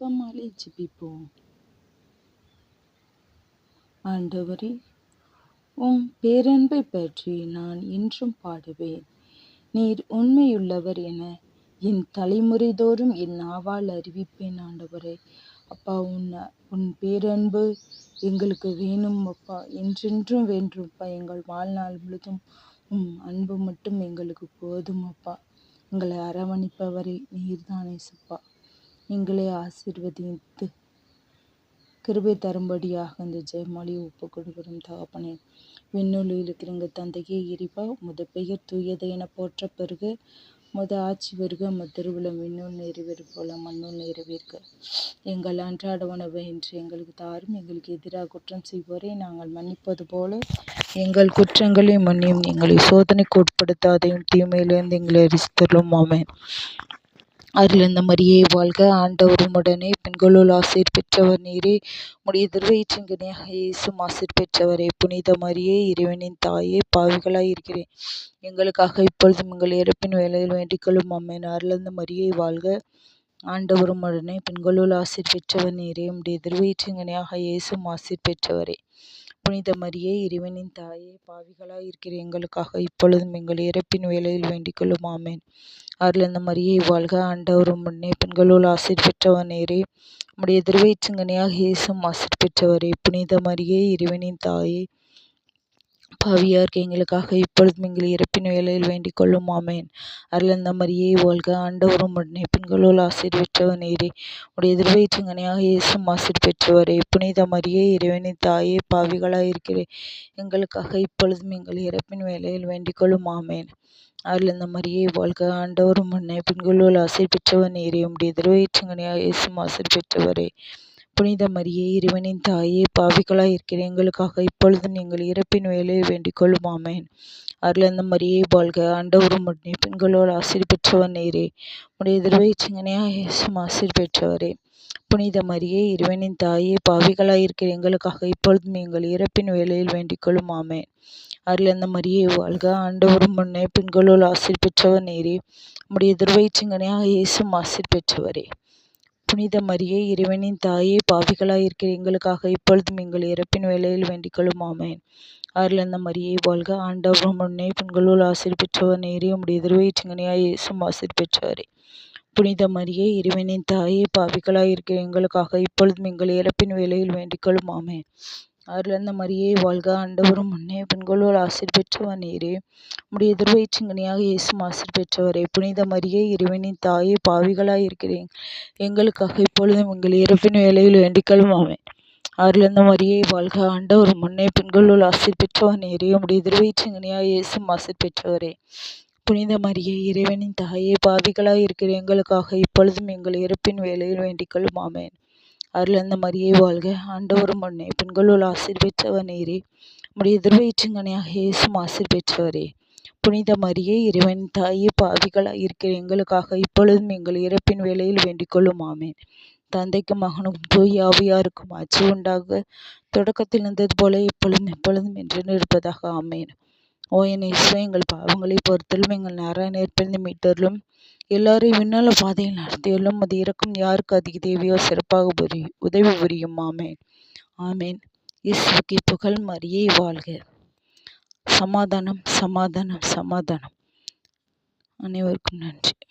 ஜெபமாலை ஜெபிப்போம் ஆண்டவரே உம் பேரன்பை பற்றி நான் இன்றும் பாடுவேன். நீர் உண்மையுள்ளவர் என என் தலைமுறை தோறும் என் நாவால் அறிவிப்பேன் ஆண்டவரே. அப்பா உன் உன் பேரன்பு எங்களுக்கு வேணும் அப்பா. என்றென்றும் வேண்டும்ப்பா. எங்கள் வாழ்நாள் முழுதும் உம் அன்பு மட்டும் எங்களுக்கு போதும் அப்பா. எங்களை அரவணைப்பவரே நீர்தானே சப்பா நீங்களே ஆசீர்வதித்து கிருபை தரும்படியாக இந்த ஜெயமாலியை ஒப்பு கொடுக்கிறோம் தகப்பனே. விண்ணுளில் இருக்கிற எங்கள் தந்தையே இரிவா முத பெயர் தூயதை என போற்ற பிறகு முத ஆட்சி வருக திருவிழா விண்ணுள் நிறைவேறு போல மண்ணுள் நிறைவேற்க. எங்கள் அன்றாட உணவை இன்று எங்களுக்கு தாரும் எங்களுக்கு எதிராக குற்றம் செய்வோரை. நாங்கள் மன்னிப்பது போல எங்கள் குற்றங்களை மன்னியும் எங்களை சோதனைக்கு உட்படுத்தாதையும் தீமையிலிருந்து எங்களை அரிசித்தருளும் ஆமேன். அருளிந்த மரியே வாழ்க. ஆண்டவர் உடனே பெண்களுள் ஆசிர் பெற்றவர் நீரே. உடைய திருவயிற்றின்கனியாக இயேசும் ஆசிர் பெற்றவரே. புனித மரியே இறைவனின் தாயே பாவிகளாய் இருக்கிறேன். எங்களுக்காக இப்பொழுதும் எங்கள் இறப்பின் வேலையில் வேண்டிக்கொள்ளும் அம்மன். அருளந்த மரியே வாழ்க. ஆண்டவரும் உடனே பெண்களுள் ஆசீர் பெற்றவர் நீரே. உடைய திருவயிற்றின்கனியாக இயேசும் ஆசிர் பெற்றவரே. புனித மரியே இறைவனின் தாயே பாவிகளாய் இருக்கிற எங்களுக்காக இப்பொழுதும் எங்கள் இறப்பின் வேலையில் வேண்டிக்கொள்ளும் ஆமேன் அருளந்த மரியை வாழ்க. ஆண்டவரும் முன்னே பெண்களுள் ஆசிர் பெற்றவர் நேரே உம்முடைய திருவயிற்றுங்கனியாக இயேசும் ஆசிர் பெற்றவரே. புனித மரியே இறைவனின் தாயே பாவியார்க்கு எங்களுக்காக. இப்பொழுதும் எங்கள் இறப்பின் வேலையில் வேண்டிக் கொள்ளும். ஆமேன். அருளந்த மரியே வாழ்க. ஆண்டவரும் உடனே பெண்களுள் ஆசிர் பெற்றவர் நேரே உடைய திருவயிற்றுங்கனையாக இயேசும் ஆசிர் பெற்றவரே. புனித மரியே இறைவனின் தாயே பாவிகளாக இருக்கிறேன் எங்களுக்காக இப்பொழுதும் எங்கள் இறப்பின் வேலையில் வேண்டிக் கொள்ளும். ஆமேன். இந்த மரியே வாழ்க. ஆண்டவரும் முன்னே பெண்களுள் ஆசிர் பெற்றவர் நேரே உடைய திருவயிற்றுங்கனையாக இயேசும் ஆசிர் பெற்றவரே. புனித மரியே இறைவனின் தாயே பாவிகளாய் இருக்கிற எங்களுக்காக இப்பொழுதும் எங்கள் இறப்பின் வேலையை வேண்டிக் கொள்ளும். ஆமேன். அருளந்த மரியே வாழ்க ஆண்டவரும் உடனே பெண்களோடு ஆசிர் பெற்றவர் நேரே. உடைய சிங்கனையாக இயேசும் ஆசிர் பெற்றவரே. புனித மரியே இறைவனின் தாயே பாவிகளாய் இருக்கிற எங்களுக்காக இப்பொழுதும் எங்கள் இறப்பின் வேலையில் வேண்டிக் கொள்ளும். ஆமேன். அருளந்த மரியே வாழ்க ஆண்டவரும் முன்னே பெண்களோடு ஆசிர் பெற்றவர் நேரே. உடைய சிங்கனையாக இயேசும் ஆசிர் பெற்றவரே. புனித மரியே இறைவனின் தாயே பாவிகளாய் இருக்கிற எங்களுக்காக இப்பொழுதும் எங்கள் இறப்பின் வேலையில் வேண்டிக்கொள்ளும். ஆமேன். அருளந்த மரியை வாழ்க ஆண்டவர் முன்னே பெண்களுள் ஆசிர் பெற்றவர் நேரே உடைய திருவயிற்றுங்கனையாய் இயேசும் ஆசிர் பெற்றவரே. புனித மரியே இறைவனின் தாயே பாவிகளாய் இருக்கிற எங்களுக்காக இப்பொழுதும் எங்கள் இறப்பின் வேலையில் வேண்டிக்கொள்ளும். ஆமேன். அருளந்த மரியே வாழ்க ஆண்டவரும் முன்னே பெண்களோடு ஆசிர் பெற்றவர் நீரே. உடைய திருவயிற்றுங்கனியாக இயேசும் ஆசிர் பெற்றவரே. புனித மரியே இறைவனின் தாயே பாவிகளாய் இருக்கிறேன். எங்களுக்காக இப்பொழுதும் எங்கள் இறப்பின் வேலையில் வேண்டிக்கலும் ஆமே அருளந்த மரியே வாழ்க ஆண்டவர் முன்னே பெண்களுள் ஆசிர் பெற்றவர் நேரே. உடைய திருவயிற்றுங்கனியாக இயேசும் ஆசிர் பெற்றவரே. புனித மரியே இறைவனின் தாயே பாவிகளாய் இருக்கிற எங்களுக்காக இப்பொழுதும் எங்கள் இறப்பின் வேலையில் வேண்டிக்கொள்ளும் ஆமேன். அருளந்த மரியை வாழ்க. ஆண்டவரும் முன்னே பெண்களுள் ஆசிர் பெற்றவர் நீரே உடைய திருவயிற்றுங்கனையாக இயேசும் ஆசிர் பெற்றவரே புனித மரியே இறைவன் தாயே பாவிகளாக இருக்கிற எங்களுக்காக இப்பொழுதும் எங்கள் இறப்பின் வேலையில் வேண்டிக் கொள்ளும் ஆமேன். தந்தைக்கும் மகனுக்கும் தூய் ஆவியாருக்கும் அச்சு உண்டாக. தொடக்கத்தில் இருந்தது போல இப்பொழுதும் எப்பொழுதும் என்று இருப்பதாக. ஆமேன். ஓ என் எங்கள் பாவங்களை பொறுத்தலும் எங்கள் நாராயணேற்பிருந்து மீட்டர்களும் எல்லாரையும் விண்ணல பாதையில் நடத்தியுள்ளும் அது இறக்கும் யாருக்கு அதிக தேவையோ சிறப்பாக புரி உதவி புரியும். ஆமேன். ஆமேன். இயேசுக்கு புகழ் மரியை வாழ்க. சமாதானம் சமாதானம் சமாதானம். அனைவருக்கும் நன்றி.